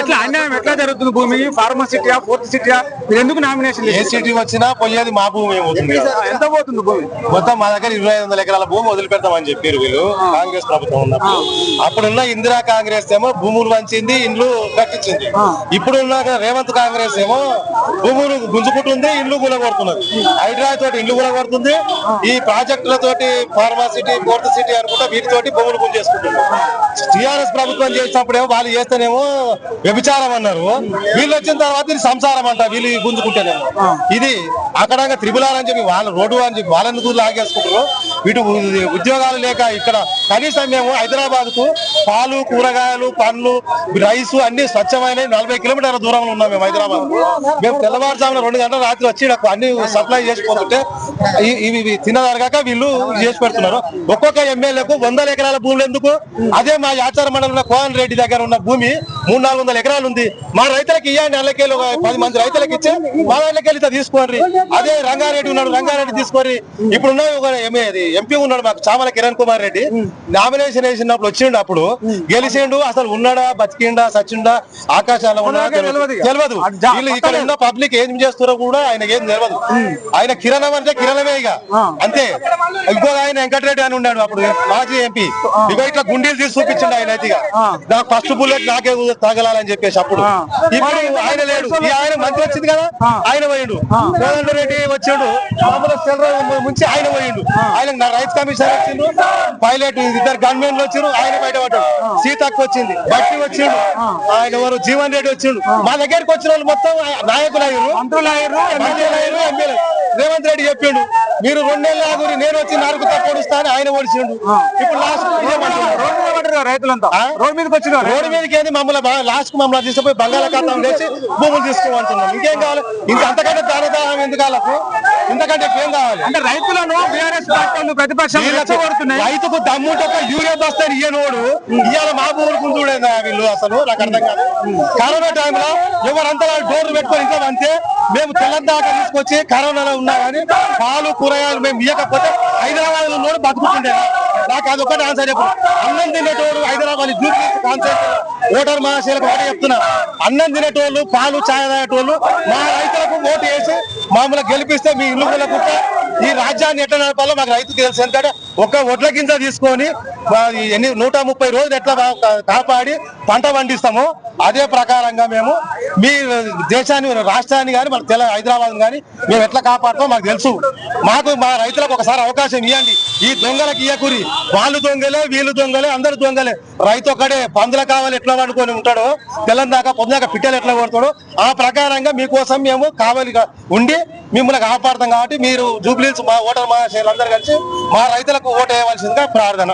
ఎట్లా అన్యాయం ఎట్లా జరుగుతుంది భూమి? ఫార్మసిటీయా ఫోర్త్ సిటీయా మీరు ఎందుకు నామినేషన్ ఏ సిటీ వచ్చినా పోయేది మా భూమి ఏమవుతుంది. ఎంత పోతుంది భూమి? మొత్తం మా దగ్గర ఇరవై ఐదు వందల ఎకరాల భూమి వదిలిపెడతామని చెప్పారు వీళ్ళు కాంగ్రెస్ ప్రభుత్వం ఉన్నప్పుడు. అప్పుడున్న ఇందిరా కాంగ్రెస్ ఏమో భూములు వంచింది ఇండ్లు కట్టించింది. ఇప్పుడున్న రేవంత్ కాంగ్రెస్ ఏమో భూములు గుంజుకుంటుంది ఇండ్లు కూలగొడుతున్నారు హైదరాబాద్ తోటి ఇండ్లు కూలగొడుతుంది ఈ ప్రాజెక్టుల తోటి ఫార్మా సిటీ పోర్ట్ సిటీ అనుకుంటా వీటితోటి భూములు గుంజేసుకుంటున్నారు టిఆర్ఎస్ ప్రభుత్వం చేసినప్పుడేమో వాళ్ళు చేస్తేనేమో వ్యభిచారం అన్నారు. వీళ్ళు వచ్చిన తర్వాత ఇది సంసారం అంట వీళ్ళు గుంజుకుంటేనేమో ఇది అక్కడ త్రిబులార్ అని చెప్పి వాళ్ళ రోడ్డు అని చెప్పి వాళ్ళని దూరం లాగేసుకుంటారు. ఉ- ఉద్యోగాలు లేక ఇక్కడ కనీసం మేము హైదరాబాద్కు పాలు కూరగాయలు పండ్లు రైస్ అన్ని స్వచ్ఛమైన నలభై కిలోమీటర్ల దూరంలో ఉన్నాం మేము హైదరాబాద్. మేము తెల్లవారుజామున రెండు గంటల రాత్రి వచ్చి అన్ని సప్లై చేసిపోతుంటే ఇవి తినదరగాక వీళ్ళు చేసి పెడుతున్నారు. ఒక్కొక్క ఎమ్మెల్యేకు వందల ఎకరాల భూములు ఎందుకు? అదే మా యాచార మండలంలో కోహన్ రెడ్డి దగ్గర ఉన్న భూమి మూడు నాలుగు వందల ఎకరాలు ఉంది. మా రైతులకు ఇవ్వండి నెలకెళ్ళి ఒక పది మంది రైతులకు ఇచ్చి మా నెలకెళ్ళి తీసుకోండి అదే రంగారెడ్డి ఉన్నాడు రంగారెడ్డి తీసుకొని ఇప్పుడు ఉన్న ఒక ఎంపీ ఉన్నాడు మాకు చామల కిరణ్ కుమార్ రెడ్డి. నామినేషన్ వేసినప్పుడు వచ్చిండు అప్పుడు గెలిచిండు అసలు ఉన్నాడా బతికిండా సచ్చిండా ఆకాశాల్లో ఉన్నాడా తెలియదు వీళ్ళు ఇక్కడ ఉన్న పబ్లిక్ ఏం చేస్తారో కూడా ఆయన ఏం తెలియదు ఆయన కిరణం అంటే కిరణమే ఇక. అంతే. ఇంకో ఆయన వెంకటరెడ్డి అని ఉన్నాడు అప్పుడు మాజీ ఎంపీ ఇక ఇట్లా గుండీలు తీసి చూపించిండు ఆయన అయితే ఇక. నాకు ఫస్ట్ బుల్లెట్ నాకే తగలాలని చెప్పేసి అప్పుడు. ఇప్పుడు ఆయన లేడు. ఆయన మంత్రి వచ్చింది కదా? ఆయన పోయిండు. కోదండ రెడ్డి వచ్చిండు. ముంచి ఆయన పోయిండు. ఆయన రైతు కమిషన్ వచ్చిండు. పైలట్ ఇద్దరు గన్మెన్లు వచ్చిండు ఆయన బయట పడ్డాడు సీతక్క వచ్చింది. బట్టి వచ్చిండు. ఆయన ఎవరు? జీవన్ రెడ్డి వచ్చిండు. మా దగ్గరికి వచ్చిన వాళ్ళు మొత్తం నాయకులు అయ్యారు. మంత్రులు అయ్యారు రేవంత్ రెడ్డి చెప్పిండు. మీరు రెండేళ్ళ ఆగురి నేను వచ్చి నరుకుతా పొడుస్తా అని ఆయన ఓడిచిండు ఇప్పుడు లాస్ట్ రైతులంతా? ఆ? రోడ్డు మీదకి వచ్చిన రోడ్డు మీదకి ఏంది? మమ్మల్ని లాస్ట్ మమ్మల్ని తీసుకుపోయి బంగాళాఖాతం చేసి భూములు తీసుకోమంటున్నాం ఇంకేం కావాలి? ఇంకా అంతకంటే దానదానం ఎందుకు వాళ్ళకు? ఇంతకంటే ఏం కావాలి? అంటే రైతులను వాళ్ళు ప్రతిపక్షం రైతుకు దమ్ముంటే ఒక యూరియా బస్తాను ఇయ్యనోడు ఇవాళ మా కుంటుడేందా వీళ్ళు అసలు? నాకు అర్థం కాదు. కరోనా టైంలో ఎవరంతా డోర్లు పెట్టుకొని ఇంట్లో అంతే. మేము తెల్లందాకా తీసుకొచ్చి కరోనాలో ఉన్నా కానీ పాలు కూరగాయలు మేము ఇవ్వకపోతే హైదరాబాద్ ఉన్నోడు బతుకుతుండే. నాకు అదొకటి ఆన్సర్ చెప్పు. అన్నం తినేటోడు హైదరాబాద్ జూబ్లీ కాన్సెప్ట్ ఓటర్ మహాశైలకు ఒకటి చెప్తున్నా. అన్నం తినేటోళ్ళు పాలు ఛాయ్ తాగేటోళ్ళు మా రైతులకు ఓటు వేసి మామూలు గెలిపిస్తే మీ ఇల్లు కుక్క ఈ రాజ్యాన్ని ఎట్లా నడపాలో మాకు రైతుకి తెలుసు. ఎందుకంటే ఒక్క ఒడ్ల గింజ తీసుకొని మా ఎన్ని నూట ముప్పై రోజులు ఎట్లా కాపాడి పంట పండిస్తామో అదే ప్రకారంగా మేము మీ దేశాన్ని రాష్ట్రాన్ని కానీ మన తెల హైదరాబాద్ కానీ మేము ఎట్లా కాపాడతామో మాకు తెలుసు. మాకు మా రైతులకు ఒకసారి అవకాశం ఇవ్వండి ఈ దొంగలకు ఇయ్యకూరి. వాళ్ళు దొంగలే వీళ్ళు దొంగలే అందరు దొంగలే. రైతు ఒక్కడే పందుల కావాలి ఎట్లా వండుకొని ఉంటాడో తెల్లందాకా పొందాక పిట్టలు ఎట్లా కొడతాడో ఆ ప్రకారంగా మీకోసం మేము కావాలి ఉండి మిమ్మల్ని కాపాడతాం కాబట్టి మీరు జూబ్లీస్ మా ఓటర్ మహాశయులు అందరు కలిసి మా రైతులకు ఓటు వేయవలసిందిగా ప్రార్థన.